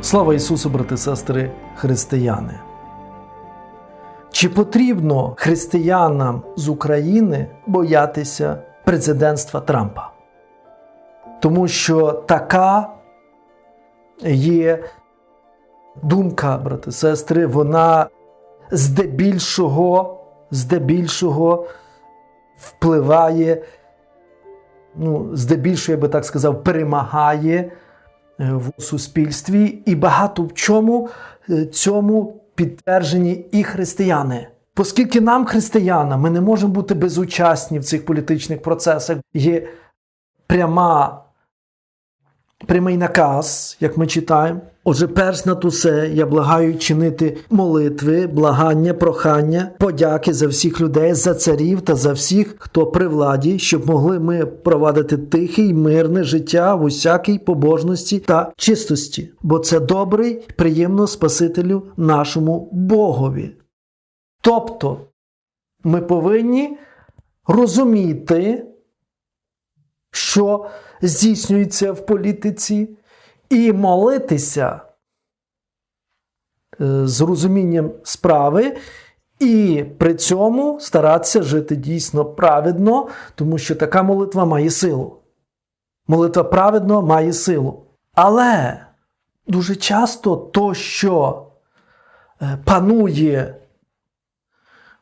Слава Ісусу, брати, сестри, християни! Чи потрібно християнам з України боятися президентства Трампа? Тому що така є думка, брати, сестри, вона здебільшого, здебільшого впливає, ну, здебільшого, я би так сказав, перемагає в суспільстві, і багато в чому е, цьому підтверджені і християни. Оскільки нам, християнам, ми не можемо бути безучасні в цих політичних процесах, є пряма, прямий наказ, як ми читаємо. Отже, перш на то все, я благаю чинити молитви, благання, прохання, подяки за всіх людей, за царів та за всіх, хто при владі, щоб могли ми провадити тихе й мирне життя в усякій побожності та чистості, бо це добре й приємно Спасителю нашому Богові. Тобто ми повинні розуміти, що здійснюється в політиці, і молитися е, з розумінням справи, і при цьому старатися жити дійсно праведно, тому що така молитва має силу. Молитва праведно має силу. Але дуже часто то, що е, панує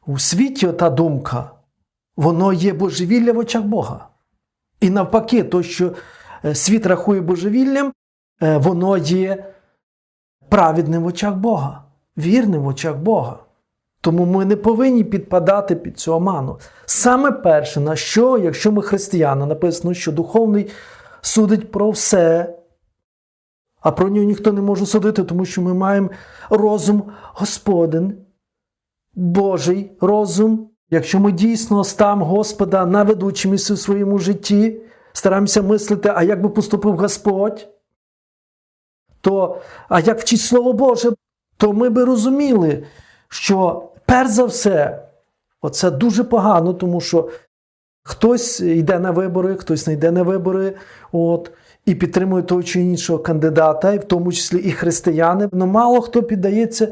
у світі та думка, воно є божевілля в очах Бога. І навпаки, то, що е, світ рахує божевіллям, воно є праведним в очах Бога, вірним в очах Бога. Тому ми не повинні підпадати під цю оману. Саме перше, на що, якщо ми християни, написано, що духовний судить про все, а про нього ніхто не може судити, тому що ми маємо розум Господен, Божий розум. Якщо ми дійсно ставимо Господа на ведуче місце в своєму житті, стараємося мислити, а як би поступив Господь, то а як вчить Слово Боже, то ми би розуміли, що перш за все, оце дуже погано, тому що хтось йде на вибори, хтось не йде на вибори, от, і підтримує того чи іншого кандидата, в тому числі і християни. Ну мало хто піддається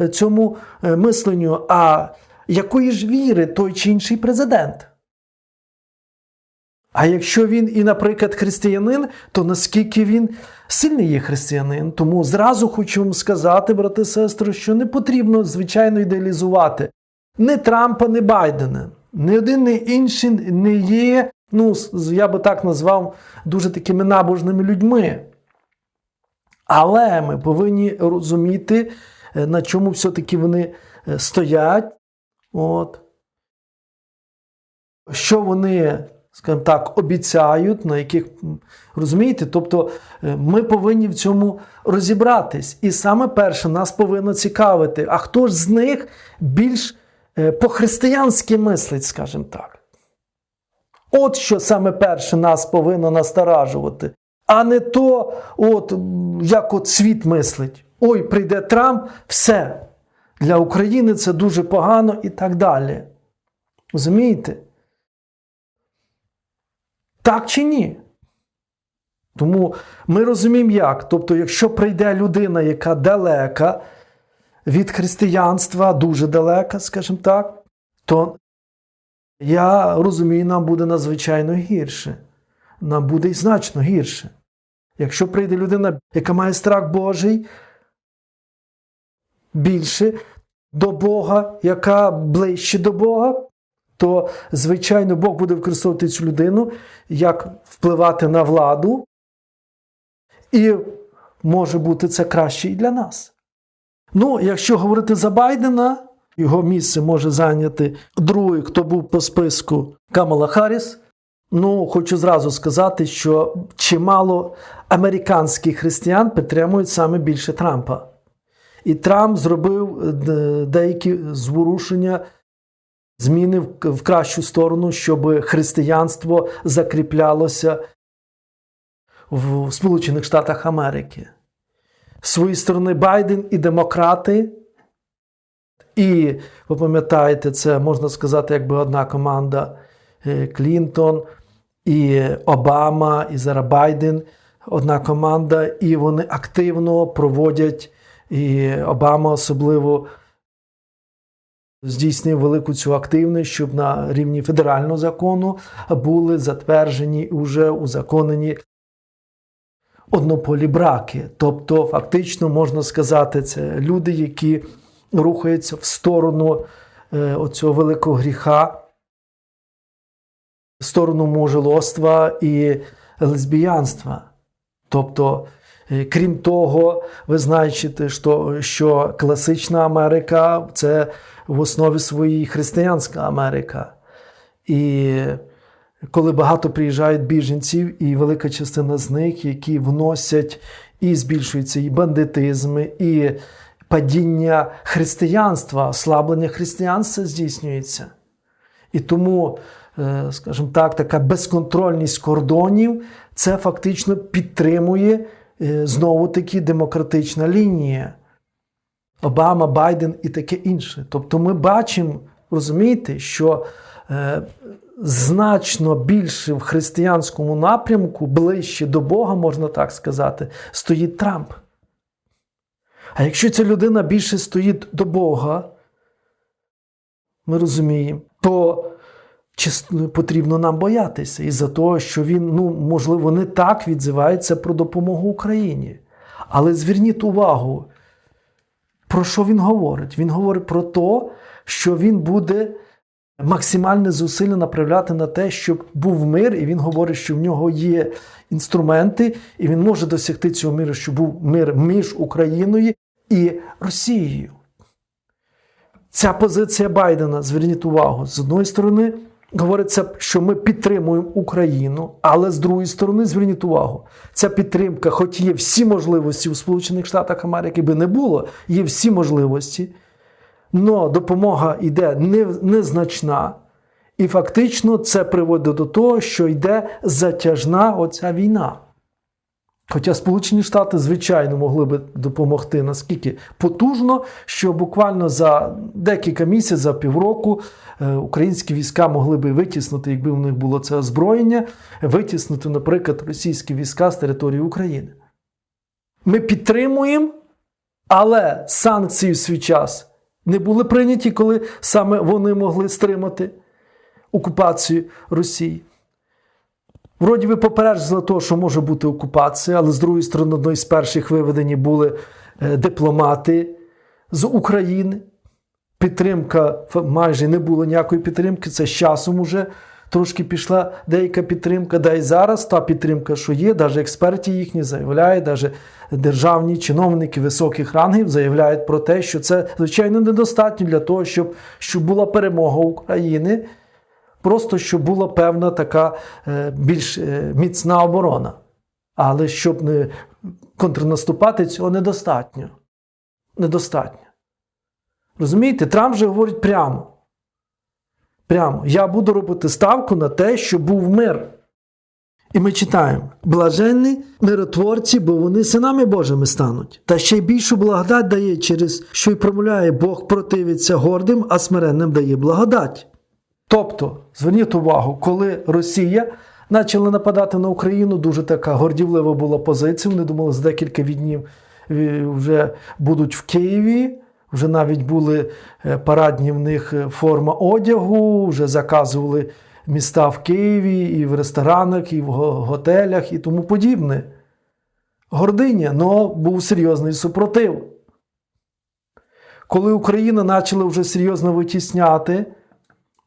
е, цьому е, мисленню. А якої ж віри той чи інший президент? А якщо він і, наприклад, християнин, то наскільки він сильний є християнин? Тому зразу хочу вам сказати, брати сестри, що не потрібно, звичайно, ідеалізувати ні Трампа, ні Байдена. Ні один, ні інший не є, ну, я би так назвав, дуже такими набожними людьми. Але ми повинні розуміти, е, на чому все-таки вони е, стоять. От. Що вони, скажімо так, обіцяють, на яких розумієте? Тобто е, ми повинні в цьому розібратись. І саме перше нас повинно цікавити, а хто ж з них більш е, по-християнськи мислить, скажімо так. От що саме перше нас повинно насторажувати, а не то, от, як от світ мислить. Ой, прийде Трамп, все. Для України це дуже погано і так далі. Розумієте? Так чи ні? Тому ми розуміємо як. Тобто, якщо прийде людина, яка далека від християнства, дуже далека, скажімо так, то я розумію, нам буде надзвичайно гірше. Нам буде і значно гірше. Якщо прийде людина, яка має страх Божий, більше до Бога, яка ближче до Бога, то, звичайно, Бог буде використовувати цю людину, як впливати на владу, і може бути це краще і для нас. Ну, якщо говорити за Байдена, його місце може зайняти другий, хто був по списку Камала Харріс. Ну, хочу зразу сказати, що чимало американських християн підтримують саме більше Трампа. І Трамп зробив е, деякі зворушення, зміни в кращу сторону, щоб християнство закріплялося в Сполучених Штатах Америки. З своєї сторони, Байден і демократи. І ви пам'ятаєте, це можна сказати, якби одна команда Клінтон і Обама, і зараз Байден. одна команда, і вони активно проводять, і Обама особливо здійснив велику цю активність, щоб на рівні федерального закону були затверджені і вже узаконені однополі браки. Тобто, фактично можна сказати, це люди, які рухаються в сторону е, оцього великого гріха, в сторону мужелоства і лесбіянства. Тобто, е, крім того, ви знаєте, що, що класична Америка це в основі своїй християнська Америка. І коли багато приїжджають біженців, і велика частина з них, які вносять і збільшується і бандитизм, і падіння християнства, ослаблення християнства здійснюється. І тому, е, скажімо так, така безконтрольність кордонів це фактично підтримує е, знову таки демократична лінія. Обама, Байден і таке інше. Тобто ми бачимо, розумієте, що е, значно більше в християнському напрямку, ближче до Бога, можна так сказати, стоїть Трамп. А якщо ця людина більше стоїть до Бога, ми розуміємо, то чи потрібно нам боятися із-за того, що він, ну, можливо, не так відзивається про допомогу Україні. Але зверніть увагу, про що він говорить? Він говорить про те, що він буде максимальне зусилля направляти на те, щоб був мир, і він говорить, що в нього є інструменти, і він може досягти цього миру, щоб був мир між Україною і Росією. Ця позиція Байдена, зверніть увагу, з одної сторони, говориться, що ми підтримуємо Україну, але з другої сторони, зверніть увагу, ця підтримка, хоч є всі можливості у Сполучених Штатах Америки, би не було, є всі можливості, але допомога йде незначна. І фактично це приводить до того, що йде затяжна оця війна. Хоча Сполучені Штати, звичайно, могли би допомогти наскільки потужно, що буквально за декілька місяців, за півроку, українські війська могли би витіснути, якби в них було це озброєння, витіснути, наприклад, російські війська з території України. Ми підтримуємо, але санкції в свій час не були прийняті, коли саме вони могли стримати окупацію Росії. Вроді ви попереджили того, що може бути окупація, але з другої сторони, одної з перших виведені були дипломати з України. Підтримка майже не було ніякої підтримки. Це з часом уже трошки пішла деяка підтримка. Да і зараз та підтримка, що є, навіть експерти їхні заявляють, навіть державні чиновники високих рангів заявляють про те, що це звичайно недостатньо для того, щоб, щоб була перемога України. Просто щоб була певна така більш міцна оборона. Але щоб не контрнаступати, цього недостатньо. Недостатньо. Розумієте, Трамп вже говорить прямо. Прямо. Я буду робити ставку на те, щоб був мир. І ми читаємо: блаженні миротворці, бо вони синами Божими стануть. Та ще й більшу благодать дає, через що й промовляє Бог противиться гордим, а смиренним дає благодать. Тобто, зверніть увагу, коли Росія почала нападати на Україну, дуже така гордівлива була позиція. Вони думали, за декілька днів вже будуть в Києві. Вже навіть були парадні в них форма одягу, вже заказували міста в Києві, і в ресторанах, і в готелях, і тому подібне. Гординя, але був серйозний супротив. Коли Україна почала вже серйозно витісняти,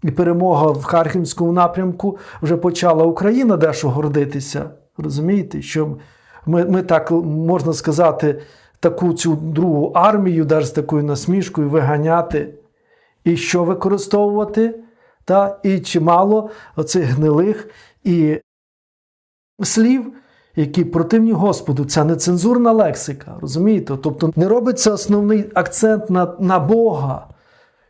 і перемога в Харківському напрямку вже почала Україна дещо гордитися. Розумієте, що ми, ми так можна сказати, таку цю другу армію, навіть з такою насмішкою виганяти, і що використовувати, та, і чимало оцих гнилих і слів, які противні Господу, це нецензурна лексика. Розумієте? Тобто не робиться основний акцент на, на Бога.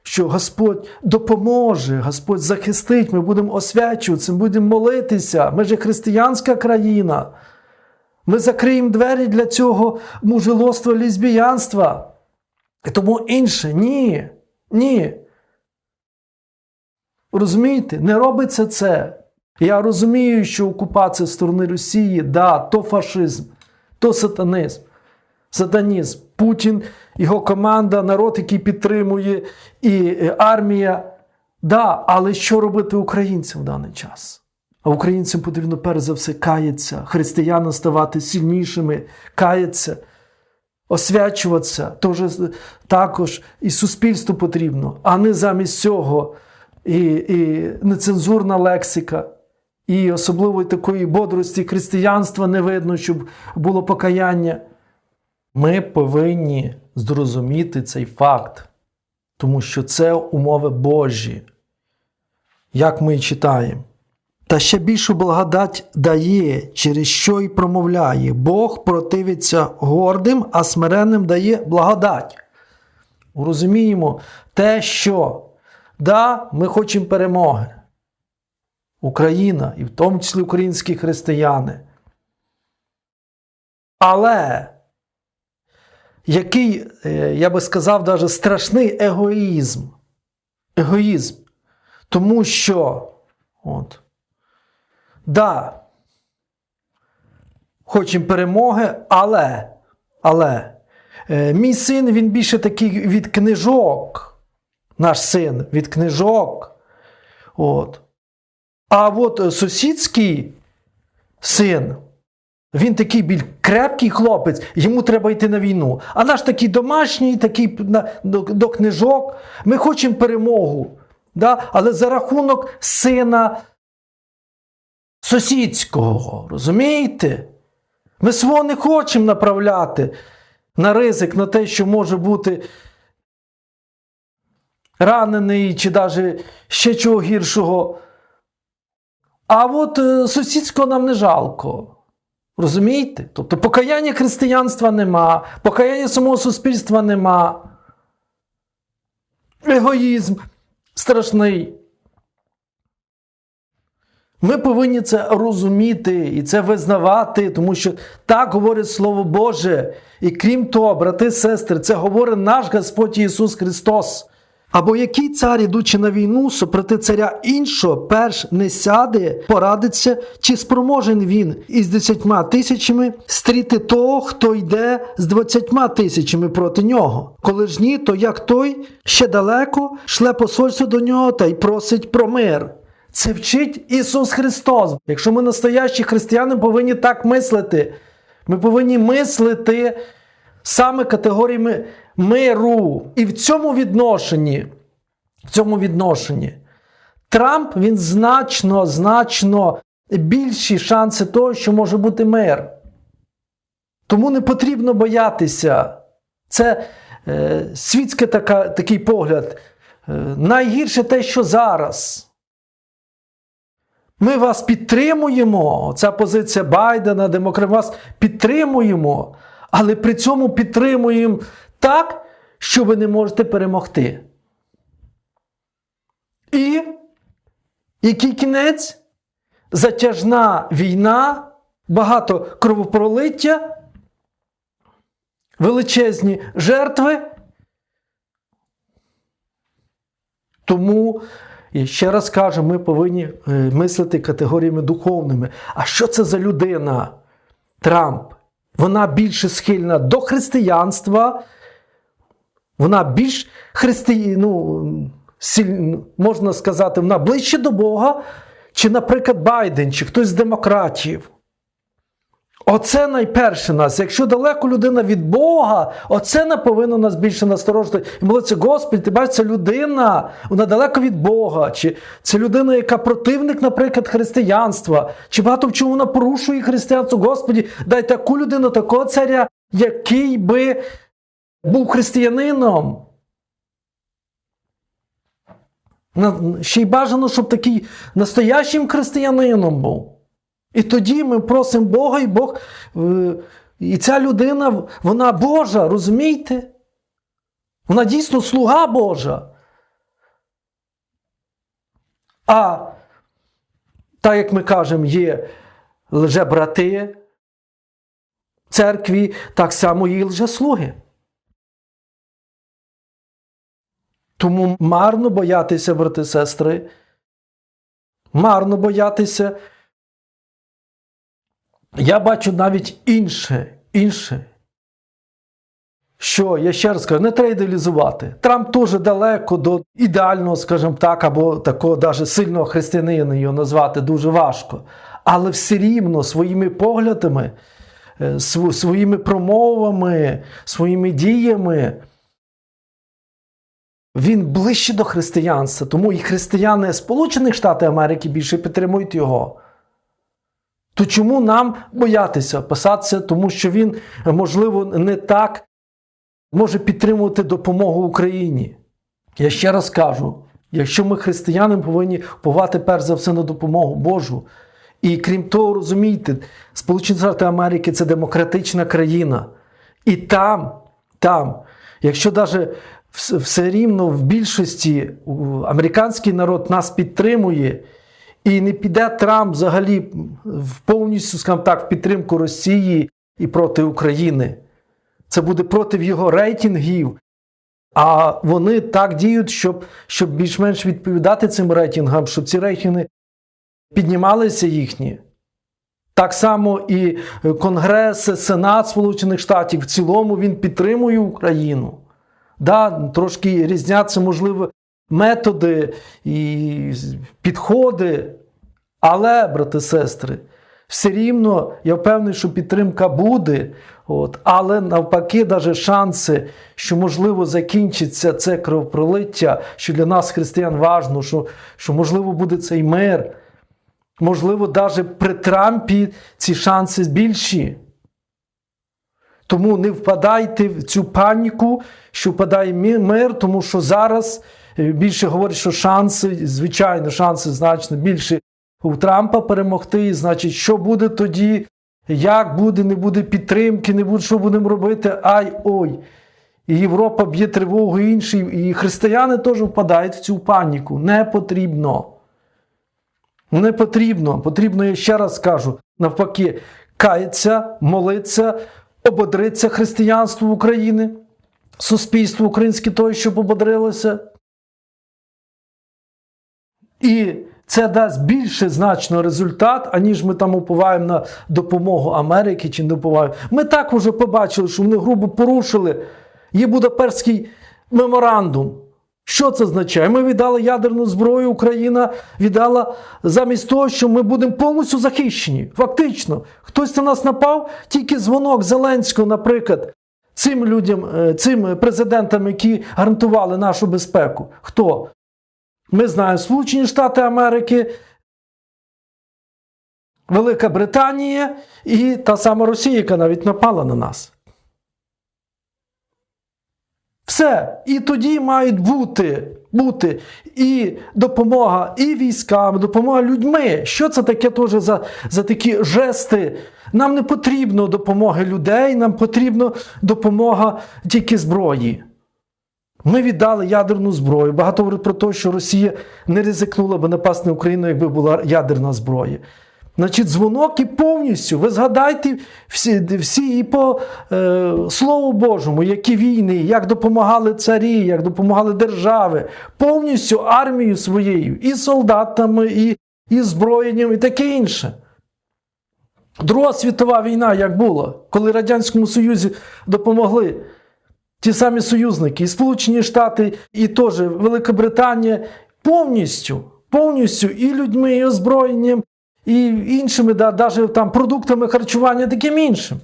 Що Господь допоможе, Господь захистить, ми будемо освячуватися, ми будемо молитися. Ми ж християнська країна. Ми закриємо двері для цього мужелоства, лесбіянства. І тому інше ні. Ні. Розумієте, не робиться це. Я розумію, що окупація сторони Росії, да, то фашизм, то сатанизм, сатанізм. Путін, його команда, народ, який підтримує, і е, армія. Да, але що робити українцям в даний час? А українцям потрібно перш за все каятися, християнам ставати сильнішими, каятися, освячуватися. Тож, також і суспільству потрібно, а не замість цього і, і нецензурна лексика. І особливо такої бодрості християнства не видно, щоб було покаяння. Ми повинні зрозуміти цей факт, тому що це умови Божі, як ми і читаємо. Та ще більшу благодать дає, через що й промовляє. Бог противиться гордим, а смиренним дає благодать. Розуміємо те, що да, ми хочемо перемоги. Україна, і в тому числі українські християни. Але який, е, я би сказав, даже страшний егоїзм. Егоїзм. Тому що, от, да, хочемо перемоги, але, але е, мій син він більше такий від книжок. Наш син від книжок. От. А от сусідський син, він такий біль крепкий хлопець, йому треба йти на війну. А наш такий домашній, такий до, до книжок. Ми хочемо перемогу. Да? Але за рахунок сина сусідського, розумієте? Ми свого не хочемо направляти на ризик, на те, що може бути ранений чи навіть ще чого гіршого. А от е, сусідського нам не жалко. Розумієте? Тобто покаяння християнства нема, покаяння самого суспільства нема. Егоїзм страшний. Ми повинні це розуміти і це визнавати, тому що так говорить Слово Боже. І крім того, брати і сестри, це говорить наш Господь Ісус Христос. Або який цар, ідучи на війну, супроти царя іншого, перш не сяде, порадиться, чи спроможен він із десятьма тисячами стріти того, хто йде з двадцятьма тисячами проти нього. Коли ж ні, то як той ще далеко шле посольство до нього та й просить про мир. Це вчить Ісус Христос. Якщо ми настоящі християни повинні так мислити, ми повинні мислити саме категоріями миру. І в цьому відношенні, в цьому відношенні Трамп він значно, значно більші шанси того, що може бути мир. Тому не потрібно боятися. Це е, світський така, такий погляд. Е, найгірше те, що зараз. Ми вас підтримуємо. Ця позиція Байдена, демократ, вас підтримуємо, але при цьому підтримуємо так, що ви не можете перемогти. І який кінець? Затяжна війна, багато кровопролиття, величезні жертви. Тому, і ще раз кажу, ми повинні е, мислити категоріями духовними. А що це за людина? Трамп? Вона більше схильна до християнства, вона більш христи... ну, сіль... можна сказати, вона ближче до Бога, чи, наприклад, Байден, чи хтось з демократів. Оце найперше нас. Якщо далеко людина від Бога, оце не повинно нас більше насторожити. І молиться, Господи, ти бачиш, це людина, вона далеко від Бога. Чи це людина, яка противник, наприклад, християнства, чи багато в чому вона порушує християнство. Господі, дай таку людину, такого царя, який би був християнином. Ще й бажано, щоб такий настоящим християнином був. І тоді ми просимо Бога, і Бог. е, І ця людина, вона Божа, розумієте? Вона дійсно слуга Божа. А так як ми кажемо, є лжебрати в церкві, так само і лжеслуги. Тому марно боятися, брати сестри. Марно боятися. Я бачу навіть інше, інше. Що я ще раз кажу, не треба ідеалізувати. Трамп теж далеко до ідеального, скажімо так, або такого даже сильного християнина його назвати дуже важко. Але все рівно своїми поглядами, е, своїми промовами, своїми діями він ближче до християнства. Тому і християни Сполучених Штатів Америки більше підтримують його. То чому нам боятися писатися? Тому що він, можливо, не так може підтримувати допомогу Україні. Я ще раз кажу: якщо ми християни повинні впливати перш за все на допомогу Божу. І крім того, розумійте, Сполучені Штати Америки це демократична країна. І там, там, якщо навіть все рівно в більшості американський народ нас підтримує, і не піде Трамп взагалі в повністю, скажімо так, в підтримку Росії і проти України. Це буде проти його рейтингів. А вони так діють, щоб, щоб більш-менш відповідати цим рейтингам, щоб ці рейтинги піднімалися їхні. Так само і Конгрес, Сенат Сполучених Штатів в цілому він підтримує Україну. Да, трошки різняться, можливо, методи і підходи, але, брати сестри, все рівно я впевнений, що підтримка буде. От, але навпаки, навіть шанси, що можливо закінчиться це кровопролиття, що для нас, християн, важно, що, що можливо буде цей мир. Можливо, навіть при Трампі ці шанси більші. Тому не впадайте в цю паніку, що впадає мир, тому що зараз більше говорять, що шанси, звичайно, шанси значно більше у Трампа перемогти. Значить, що буде тоді, як буде, не буде підтримки, не буде, що будемо робити, ай ой. І Європа б'є тривогу і інші, і християни теж впадають в цю паніку. Не потрібно. Не потрібно. Потрібно, я ще раз кажу, навпаки, каятися, молитися, ободритися християнству України, суспільству українське той, щоб ободрилося. І це дасть більше значно результат, аніж ми там уповаємо на допомогу Америки чи не уповаємо. Ми так вже побачили, що вони грубо порушили. Є Будапештський меморандум. Що це означає? Ми віддали ядерну зброю, Україна віддала замість того, що ми будемо повністю захищені. Фактично, хтось на нас напав, тільки дзвонок Зеленського, наприклад, цим людям, е, цим президентам, які гарантували нашу безпеку. Хто? Ми знаємо Сполучені Штати Америки, Велика Британія і та сама Росія, яка навіть напала на нас. Все. І тоді мають бути, бути і допомога і військам, допомога людьми. Що це таке теж за, за такі жести? Нам не потрібно допомоги людей, нам потрібна допомога тільки зброї. Ми віддали ядерну зброю. Багато говорять про те, що Росія не ризикнула би напасти на Україну, якби була ядерна зброя. Значить, дзвонок і повністю. Ви згадайте всі, всі і по е, Слову Божому, які війни, як допомагали царі, як допомагали держави, повністю армією своєю, і солдатами, і, і зброєнням, і таке інше. Друга світова війна, як була, коли Радянському Союзі допомогли ті самі союзники, і Сполучені Штати, і теж Велика Британія, повністю, повністю і людьми, і озброєнням, і іншими, да, навіть там продуктами харчування, таким іншим.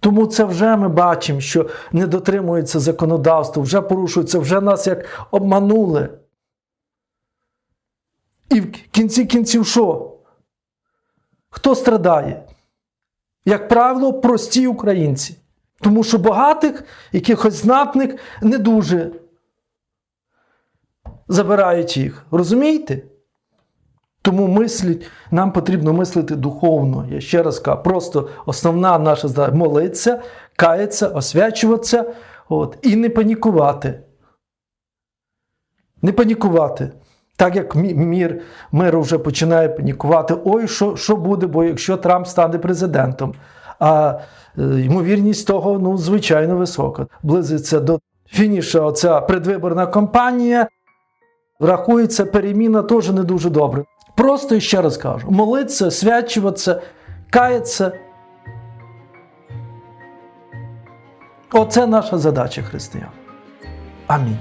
Тому це вже ми бачимо, що не дотримується законодавство, вже порушується, вже нас як обманули. І в кінці кінців що? Хто страдає? Як правило, прості українці. Тому що багатих, якихось знатних, не дуже забирають їх. Розумієте? Тому мисліть, нам потрібно мислити духовно. Я ще раз кажу, просто основна наша задача молитися, каятися, освячуватися от, і не панікувати. Не панікувати. Так як мір, мир вже починає панікувати, ой, що, що буде, бо якщо Трамп стане президентом а е, ймовірність того, ну, звичайно, висока. Близиться до фініша оця предвиборна кампанія. Рахується, переміна теж не дуже добре. Просто ще раз кажу: молитися, свячуватися, каятися. Оце наша задача християн. Амінь.